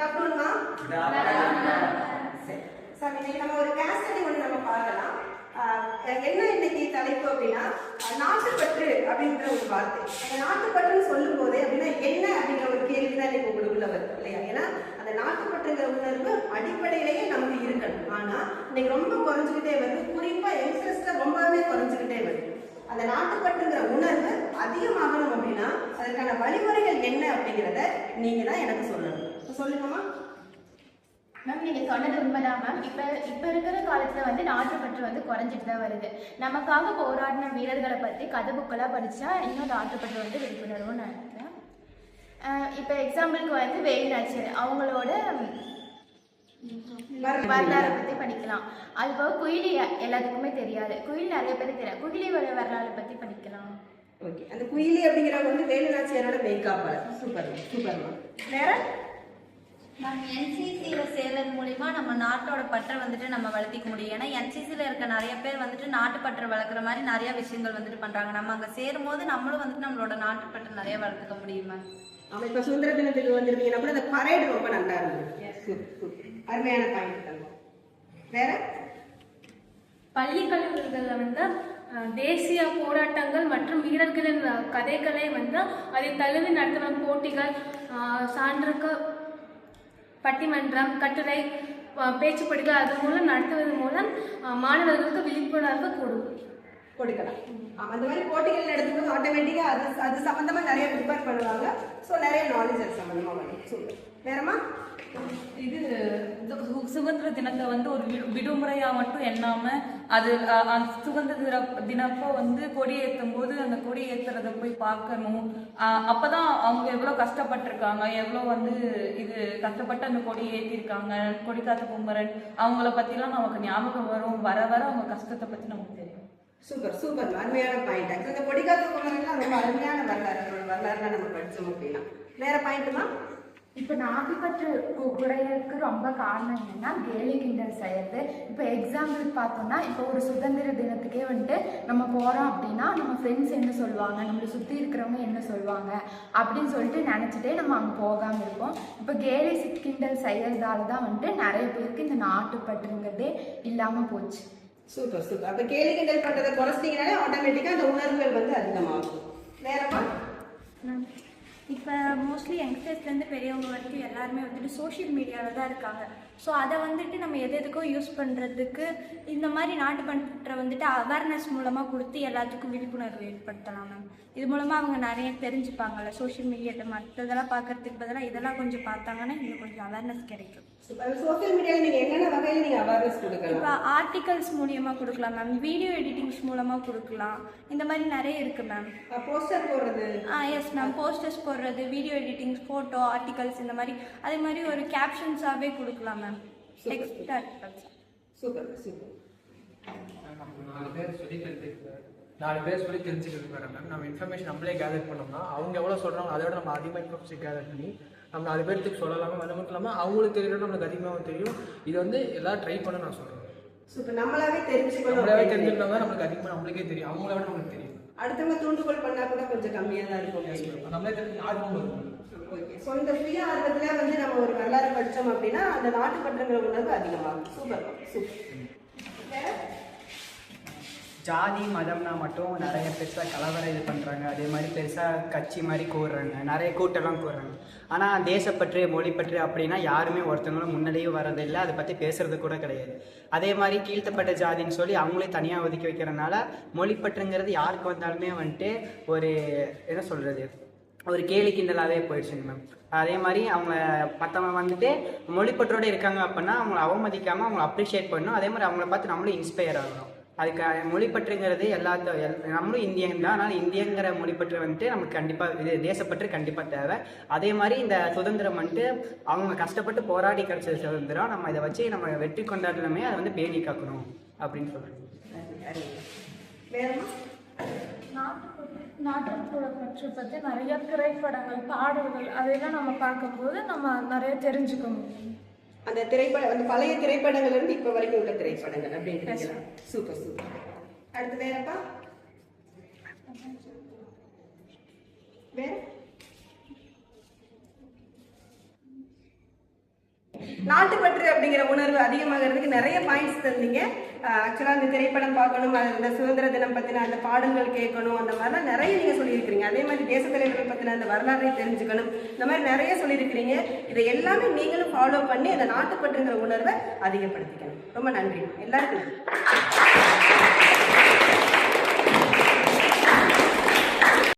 ஆஃப்டர்நூன்மா சரி சார் இன்னைக்கு நம்ம ஒரு ஸ்டடி ஒன்று நம்ம பார்க்கலாம். என்ன இன்னைக்கு தலைப்பு அப்படின்னா நாட்டுப்பற்று அப்படின்ற ஒரு வார்த்தை. அந்த நாட்டுப்பற்றுன்னு சொல்லும் போதே அப்படின்னா என்ன அப்படிங்கிற ஒரு கேள்வி தான் இன்னைக்கு உங்களுக்குள்ள வருது இல்லையா? ஏன்னா அந்த நாட்டுப்பற்றுங்கிற உணர்வு அடிப்படையிலேயே நமக்கு இருக்கணும். ஆனா இன்னைக்கு ரொம்ப குறைஞ்சுக்கிட்டே வருது. குறிப்பா யங்ஸ்டர்ஸ்ல ரொம்பவே குறைஞ்சுக்கிட்டே வருது. அந்த நாட்டுப்பற்றுங்கிற உணர்வு அதிகமாகணும் அப்படின்னா அதற்கான வழிமுறைகள் என்ன அப்படிங்கிறத நீங்க தான் எனக்கு சொல்லணும். சொல்லுங்கம்மா மேம். நீங்கள் சொன்னது உண்மைதான் மேம் இப்போ இப்போ இருக்கிற காலத்தில் வந்து நாட்டுப்பற்று வந்து குறைஞ்சிட்டு தான் வருது. நமக்காக போராடின வீரர்களை பற்றி கதை புக்கெல்லாம் படித்தா இன்னும் நாட்டுப்பற்று வந்து விழிப்புணர்வுன்னு நினைக்கிறேன் இப்போ எக்ஸாம்பிளுக்கு வந்து வேலுநாச்சியர். அவங்களோட வரலாறை பற்றி படிக்கலாம். அது போக குயிலி எல்லாத்துக்குமே தெரியாது. குயில் நிறைய பேர் தெரியாது. குயிலி வரலாறு வரலாறை பற்றி படிக்கலாம். ஓகே அந்த குயிலி அப்படிங்கிறவங்க வந்து வேலு நாச்சியாரோட மேக்கப் சூப்பர் சூப்பர் மேம் வேற? மேம் என்சிசியில் சேர்றது மூலிமா நம்ம நாட்டோட பற்றை வந்துட்டு நம்ம வளர்த்திக்க முடியும். ஏன்னா என்சிசியில் இருக்க நிறைய பேர் வந்துட்டு நாட்டுப்பற்றை வளர்க்குற மாதிரி நிறைய விஷயங்கள் வந்துட்டு பண்ணுறாங்க நம்ம அங்கே சேரும்போது நம்மளும் வந்துட்டு நம்மளோட நாட்டுப்பற்றை நிறைய வளர்த்துக்க முடியும் மேம் ஆமா இப்ப சுதந்திர தினத்துக்கு வந்திருந்தீங்கன்னா கூட அந்த பரேடு ரொம்ப நல்லா சூப்பர். அருமையான பாயிண்ட் தங்கம் வேற? பள்ளி கல்லூரிகளில் வந்து தேசிய போராட்டங்கள் மற்றும் வீரர்களின் கதைகளை வந்து அதை தழுவி நடத்தும் போட்டிகள் சான்றுக்கு பட்டிமன்றம் கட்டுரை பேச்சு படிக்க அது மூலம் நடத்துவதன் மூலம் மாணவர்களுக்கு விழிப்புணர்வு கூடும். கொடுக்கலாம். அந்த மாதிரி போட்டிகள் நடத்தும்போது ஆட்டோமேட்டிக்காக அது அது சம்மந்தமாக நிறைய ப்ரிப்பேர் பண்ணுவாங்க. ஸோ நிறைய நாலேஜ் அது சம்மந்தமாக வரும். சூப்பர் இது சு- சுதந்திர தினத்தை வந்து ஒரு விடுமுறையா மட்டும் எண்ணாம அது அந்த சுதந்திர தின- தினப்போ வந்து கொடி ஏற்றும் போது அந்த கொடி ஏத்துறத போய் பார்க்கணும். அப்பதான் அவங்க எவ்வளவு கஷ்டப்பட்டிருக்காங்க எவ்வளவு வந்து இது கஷ்டப்பட்டு அந்த கொடி ஏற்றிருக்காங்க கொடிக்காத்த குமரன் அவங்கள பத்திலாம் நமக்கு ஞாபகம் வரும் வர வர அவங்க கஷ்டத்தை பத்தி நமக்கு தெரியும். Super super. அருமையான பாயிண்ட் ஆக்சுவலி இந்த கொடிக்காத்த குமரன்லாம் ரொம்ப அருமையான வரலாறு அவரோட வரலாறுலாம் நம்ம படிச்சோம் அப்படின்னா. வேற பாயிண்ட்டுமா இப்போ நாட்டுப்பற்று குறையிறதுக்கு ரொம்ப காரணம் என்னன்னா கேலி கிண்டல் செய்யறது இப்போ எக்ஸாம்பிள் பார்த்தோம்னா இப்போ ஒரு சுதந்திர தினத்துக்கே வந்துட்டு நம்ம போகிறோம் அப்படின்னா நம்ம ஃப்ரெண்ட்ஸ் என்ன சொல்லுவாங்க? நம்மளை சுற்றி இருக்கிறவங்க என்ன சொல்லுவாங்க? அப்படின்னு சொல்லிட்டு நினச்சிட்டே நம்ம அங்கே போகாமல் இருப்போம். இப்போ கேலி சி- கிண்டல் செய்யறதால தான் வந்துட்டு நிறைய பேருக்கு இந்த நாட்டுப்பற்றுங்கிறதே இல்லாமல் போச்சு. சூப்பர் சூப்பர் அப்போ கேலி கிண்டல் பண்ணுறதை குறைச்சிங்கனாலே ஆட்டோமேட்டிக்காக அந்த உணர்வுகள் வந்து அதிகமாகும் வேறமா இப்போ மோஸ்ட்லி யங்ஸ்டர்ஸ்லேருந்து பெரியவங்க வரைக்கும் எல்லாருமே வந்துட்டு சோஷியல் மீடியாவில் தான் இருக்காங்க. ஸோ அதை வந்துட்டு நம்ம எது எதுக்கும் யூஸ் பண்ணுறதுக்கு இந்த மாதிரி நாட்டு பண்ற வந்துட்டு அவேர்னஸ் மூலமாக கொடுத்து எல்லாத்துக்கும் விழிப்புணர்வு ஏற்படுத்தலாம் மேம் இது மூலமாக அவங்க நிறைய தெரிஞ்சுப்பாங்கல்ல சோஷியல் மீடியாட்ட மற்றதெல்லாம் பார்க்கறதுக்கு பதிலாக இதெல்லாம் கொஞ்சம் பார்த்தாங்கன்னா இன்னும் கொஞ்சம் அவேர்னஸ் கிடைக்கும். என்னென்ன வகையில அவேர்னஸ் கொடுக்கலாம்? இப்போ ஆர்டிகல்ஸ் மூலியமாக கொடுக்கலாம் மேம் வீடியோ எடிட்டிங்ஸ் மூலமாக கொடுக்கலாம். இந்த மாதிரி நிறைய இருக்குது மேம் போஸ்டர் போடுறது. ஆ எஸ் மேம் போஸ்டர்ஸ் போடுறது வீடியோ எடிட்டிங் ஃபோட்டோ ஆர்டிகல்ஸ் இந்த மாதிரி அதே மாதிரி ஒரு கேப்ஷன்ஸாகவே கொடுக்கலாம் ma'am text articles super super நாலு பேர் சொல்லி தெரிஞ்சுக்க நாலு பேர் சொல்லி தெரிஞ்சுக்கிறதுக்கு வர மேம் நம்ம இன்ஃபர்மேஷன் நம்மளே கேதர் பண்ணோம்னா அவங்க எவ்வளோ சொல்கிறாங்க அதை விட நம்ம அதிகமாக இன்ஃபர்மேஷன் கேதர் பண்ணி நம்ம நாலு பேர்த்துக்கு சொல்லலாமே அது மட்டும் இல்லாமல் அவங்களுக்கு தெரியணும் நம்மளுக்கு அதிகமாகவும் தெரியும். இது வந்து எல்லாரும் ட்ரை பண்ண நான் சொல்கிறேன் நம்மளாவே தெரிஞ்சுக்கணும் நம்மளாவே. தெரிஞ்சுக்கிட்டோம் தான் நம்மளுக்கு அதிகமாக நம்மளுக்கே தெரியும். அவங்கள விட நம்மளுக்கு தெரியும். அடுத்தவங்க தூண்டுகோல் பண்ணா கூட கொஞ்சம் கம்மியா தான் இருக்கும். ஓகே ஸோ இந்த சுய ஆர்வத்துல வந்து நம்ம ஒரு வரலாறு படிச்சோம் அப்படின்னா அந்த நாட்டுப்பற்றுங்கிற உணர்வு அதிகமாகும். சூப்பர் சூப்பர் ஜாதி மதம்னா மட்டும் நிறைய பெருசாக கலவரம் இது பண்ணுறாங்க அதே மாதிரி பெருசாக கட்சி மாதிரி கூடுறாங்க நிறைய கூட்டம்லாம் கூடுறாங்க ஆனால் தேசப்பற்று மொழிப்பற்று அப்படின்னா யாருமே ஒருத்தவங்களும் முன்னாடியே வரதில்லை அதை பற்றி பேசுறது கூட கிடையாது. அதே மாதிரி கீழ்த்தப்பட்ட ஜாதின்னு சொல்லி அவங்களே தனியாக ஒதுக்கி வைக்கிறனால மொழிப்பற்றுங்கிறது யாருக்கு வந்தாலுமே வந்துட்டு ஒரு என்ன சொல்கிறது ஒரு கேலி கிண்டலாகவே போயிடுச்சுங்க மேம் அதே மாதிரி அவங்க மற்றவங்க வந்துட்டு மொழிப்பற்றோடு இருக்காங்க அப்படின்னா அவங்கள அவமதிக்காமல் அவங்கள அப்ரிஷியேட் பண்ணணும். அதே மாதிரி அவங்கள பார்த்து நம்மளும் இன்ஸ்பயர் ஆகணும். அதுக்கு மொழிப்பற்றுங்கிறது எல்லாத்த எல் நம்மளும் இந்தியன் தான். ஆனால் இந்தியங்கிற மொழிப்பற்று வந்துட்டு நமக்கு கண்டிப்பாக இது தேசப்பற்று கண்டிப்பாக தேவை. அதே மாதிரி இந்த சுதந்திரம் வந்துட்டு அவங்க கஷ்டப்பட்டு போராடி கிடைச்ச சுதந்திரம் நம்ம இதை வச்சு நம்ம வெற்றி கொண்டாடணுமே அதை வந்து பேணி காக்கணும் அப்படின்னு சொல்கிறேன் நாட்டுப்புற பற்று பற்றி நிறைய திரைப்படங்கள் பாடல்கள் அதெல்லாம் நம்ம பார்க்கும்போது நம்ம நிறைய தெரிஞ்சுக்க முடியும். அந்த திரைப்பட அந்த பழைய திரைப்படங்கள்ல இருந்து இப்ப வரைக்கும் உள்ள திரைப்படங்கள் அப்படின்றீங்களா? Super super. அடுத்து வேறப்பா? வேற? நாட்டுப்பற்று அப்படிங்கிற உணர்வு அதிகமாகிறதுக்கு நிறைய பாயிண்ட்ஸ் தந்தீங்க. ஆக்சுவலாக அந்த திரைப்படம் பார்க்கணும் அந்த சுதந்திர தினம் பற்றின அந்த பாடல்கள் கேட்கணும் அந்த மாதிரிலாம் நிறைய நீங்கள் சொல்லியிருக்கிறீங்க. அதே மாதிரி தேச தலைவர்கள் பற்றின அந்த வரலாறை தெரிஞ்சுக்கணும் இந்த மாதிரி நிறைய சொல்லியிருக்கிறீங்க. இதை எல்லாமே நீங்களும் ஃபாலோ பண்ணி அந்த நாட்டுப்பற்றுங்கிற உணர்வை அதிகப்படுத்திக்கணும். ரொம்ப நன்றி. எல்லாருக்கும்